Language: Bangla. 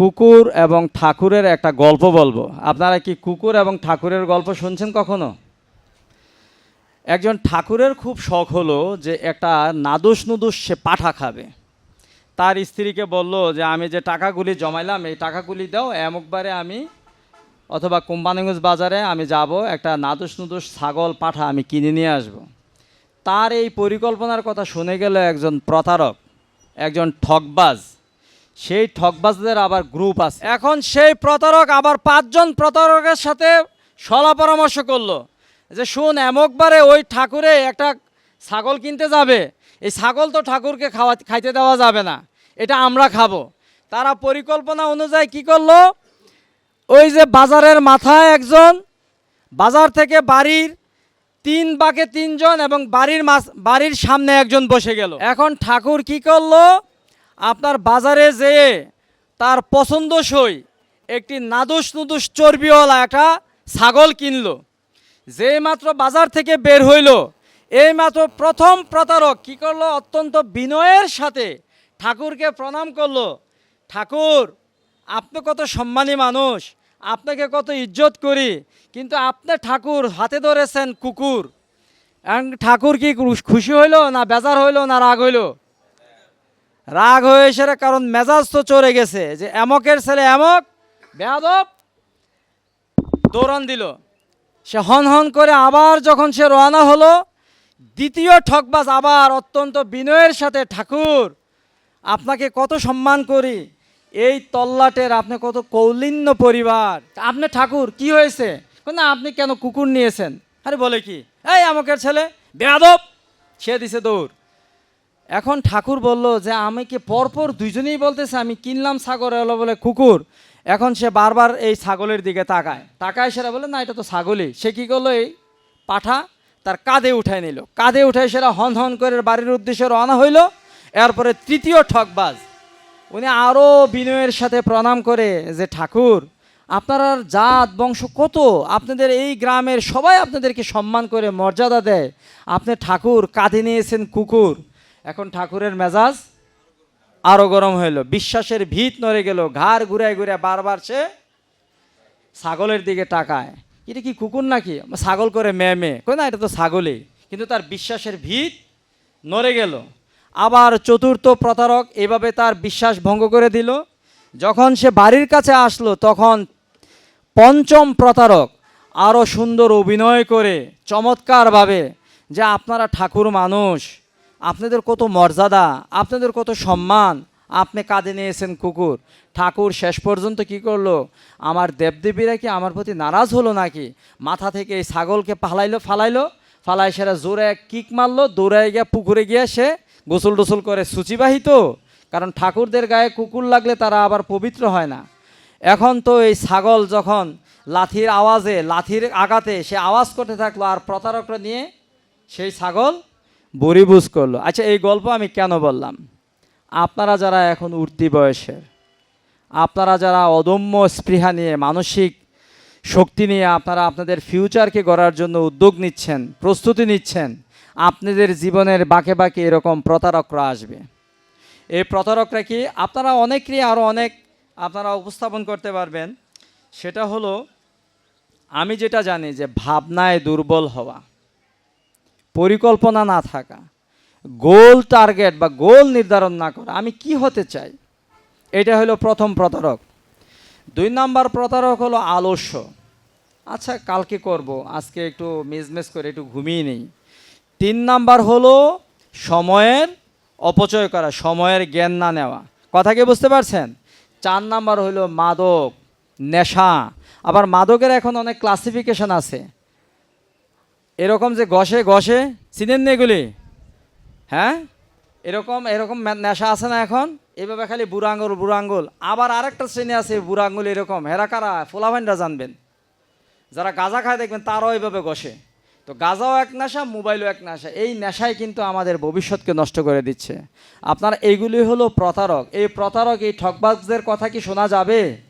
কুকুর এবং ঠাকুরের একটা গল্প বলব। আপনারা কি কুকুর এবং ঠাকুরের গল্প শুনছেন কখনো? একজন ঠাকুরের খুব শখ হলো যে একটা নাদুস নুদুস সে পাঠা খাবে। তার স্ত্রীকে বলল যে, আমি যে টাকাগুলি জমাইলাম, এই টাকাগুলি দাও এমকবারে আমি অথবা কোম্পানিগঞ্জ বাজারে আমি যাব, একটা নাদুস নুদুস ছাগল পাঠা আমি কিনে নিয়ে আসব। তার এই পরিকল্পনার কথা শুনে গেল একজন প্রতারক, একজন ঠকবাজ সেই ঠকবাজদের আবার গ্রুপ আছে। এখন সেই প্রতারক আবার পাঁচজন প্রতারকের সাথে সলা পরামর্শ করল যে, শুন, এমকবারে ওই ঠাকুরে একটা ছাগল কিনতে যাবে। এই ছাগল তো ঠাকুরকে খাওয়া, খাইতে দেওয়া যাবে না। এটা আমরা খাব। তারা পরিকল্পনা অনুযায়ী কি করল? ওই যে বাজারের মাথায় একজন, বাজার থেকে বাড়ির তিন বাকে তিনজন এবং বাড়ির মাস বাড়ির সামনে একজন বসে গেল। এখন ঠাকুর কি করল? আপনার বাজারে যেয়ে তার পছন্দসই একটি নাদুস নুদুস চর্বিওয়ালা একটা ছাগল কিনল। যে মাত্র বাজার থেকে বের হইল এই মাত্র প্রথম প্রতারক কি করল, অত্যন্ত বিনয়ের সাথে ঠাকুরকে প্রণাম করল। ঠাকুর, আপনি কত সম্মানী মানুষ, আপনাকে কত ইজ্জত করি, কিন্তু আপনি ঠাকুর হাতে ধরেছেন কুকুর। ঠাকুর কি খুশি হইল না বেজার হইল না রাগ হইল? রাগ হয়ে এসে কারণ মেজাজ তো চড়ে গেছে যে এমকের ছেলে এমক, বেয়াদব। দৌড়ান দিল। সে হন হন করে আবার যখন সে রওনা হলো, দ্বিতীয় ঠকবাজ আবার অত্যন্ত বিনয়ের সাথে, ঠাকুর, আপনাকে কত সম্মান করি, এই তল্লাটের আপনি কত কৌলিন্য পরিবার। আপনি ঠাকুর, কি হয়েছে? না, আপনি কেন কুকুর নিয়েছেন? আরে বলে কি, এই আমাকের ছেলে, বেয়াদব। সে দিছে দৌড়। এখন ঠাকুর বলল যে, আমি কি পরপর দুইজনেই বলতেছে, আমি কিনলাম ছাগল এলো বলে কুকুর? এখন সে বারবার এই ছাগলের দিকে তাকায়। তাকায় সেটা বলে, না, এটা তো ছাগলই। সে কি করল এই পাঠা, তার কাঁধে উঠায় নিল। কাঁধে উঠায় সেটা হন হন করে বাড়ির উদ্দেশ্যে রওনা হইল। এরপরে তৃতীয় ঠকবাজ। উনি আরও বিনয়ের সাথে প্রণাম করে যে, ঠাকুর, আপনার জাত, বংশ কত? আপনাদের এই গ্রামের সবাই আপনাদেরকে সম্মান করে মর্যাদা দেয়। আপনি ঠাকুর কাঁধে নিয়েছেন কুকুর। এখন ঠাকুরের মেজাজ আরও গরম হইল। বিশ্বাসের ভিত নড়ে গেল, ঘাড় ঘুরায় ঘুরে বারবার সে ছাগলের দিকে তাকায়। এটা কি কুকুর নাকি? ছাগল করে মেয়ে মেয়ে। কই না, এটা তো ছাগলই। কিন্তু তার বিশ্বাসের ভিত নড়ে গেল। আবার চতুর্থ প্রতারক এভাবে তার বিশ্বাস ভঙ্গ করে দিল। যখন সে বাড়ির কাছে আসলো, তখন পঞ্চম প্রতারক আরও সুন্দর অভিনয় করে, চমৎকারভাবে যে আপনারা ঠাকুর মানুষ। আপনাদের কত মর্যাদা, আপনাদের কত সম্মান, আপনি কাঁধে নিয়েছেন কুকুর। ঠাকুর শেষ পর্যন্ত কি করল? আমার দেবদেবীরা কি আমার প্রতি নারাজ হলো নাকি? মাথা থেকে এই ছাগলকে ফালাইলো ফালাইলো, ফালাই সেরা জোরে এক কিক মারলো, দৌড়ায় গিয়ে পুকুরে গিয়ে সে গোসল টোসল করে সূচিবাহিত। কারণ ঠাকুরদের গায়ে কুকুর লাগলে তারা আবার পবিত্র হয় না। এখন তো এই ছাগল যখন লাথির আওয়াজে, লাথির আঘাতে সে আওয়াজ করতে থাকল আর প্রতারকরা নিয়ে সেই ছাগল বরিবুজ করল আচ্ছা এই গল্প আমি কেন বললাম? আপনারা যারা এখন উঠতি বয়সের, আপনারা যারা অদম্য স্পৃহা নিয়ে, মানসিক শক্তি নিয়ে আপনারা আপনাদের ফিউচারকে গড়ার জন্য উদ্যোগ নিচ্ছেন, প্রস্তুতি নিচ্ছেন, আপনাদের জীবনের বাঁকে বাঁকে এরকম প্রতারকরা আসবে। এই প্রতারকরা কি? আপনারা অনেকেরই আরও অনেক আপনারা উপস্থাপন করতে পারবেন। সেটা হলো, আমি যেটা জানি যে ভাবনায় দুর্বল হওয়া। পরিকল্পনা না থাকা, গোল টার্গেট বা গোল নির্ধারণ না করা, আমি কি হতে চাই? এটা হলো প্রথম প্রতারক। দুই নাম্বার প্রতারক হলো আলস্য। আচ্ছা কালকে করব, আজকে একটু মিসমেস করে একটু ঘুমিয়ে নেই। তিন নাম্বার হলো সময়ের অপচয় করা, সময়ের জ্ঞান না নেওয়া। কথা কি বুঝতে পারছেন? চার নাম্বার হলো মাদক, নেশা। আবার মাদকের এখন অনেক ক্লাসিফিকেশন আছে। এরকম যে গসে গসে, চিনেন না এগুলি? হ্যাঁ? এরকম এরকম নেশা আছে না এখন? এভাবে খালি বুড়ো আঙ্গুল বুড়ো আঙ্গুল আবার আরেকটা শ্রেণি আছে বুড়ো আঙ্গুল এরকম। হেরা কারা? জানবেন। যারা গাঁজা খায় দেখবেন তারাও এইভাবে গসে। তো গাঁজাও এক নেশা, মোবাইলও এক নেশা। এই নেশাই কিন্তু আমাদের ভবিষ্যৎকে নষ্ট করে দিচ্ছে। আপনার এইগুলি হলো প্রতারক। এই প্রতারক, এই ঠকবাজদের কথা কি শোনা যাবে?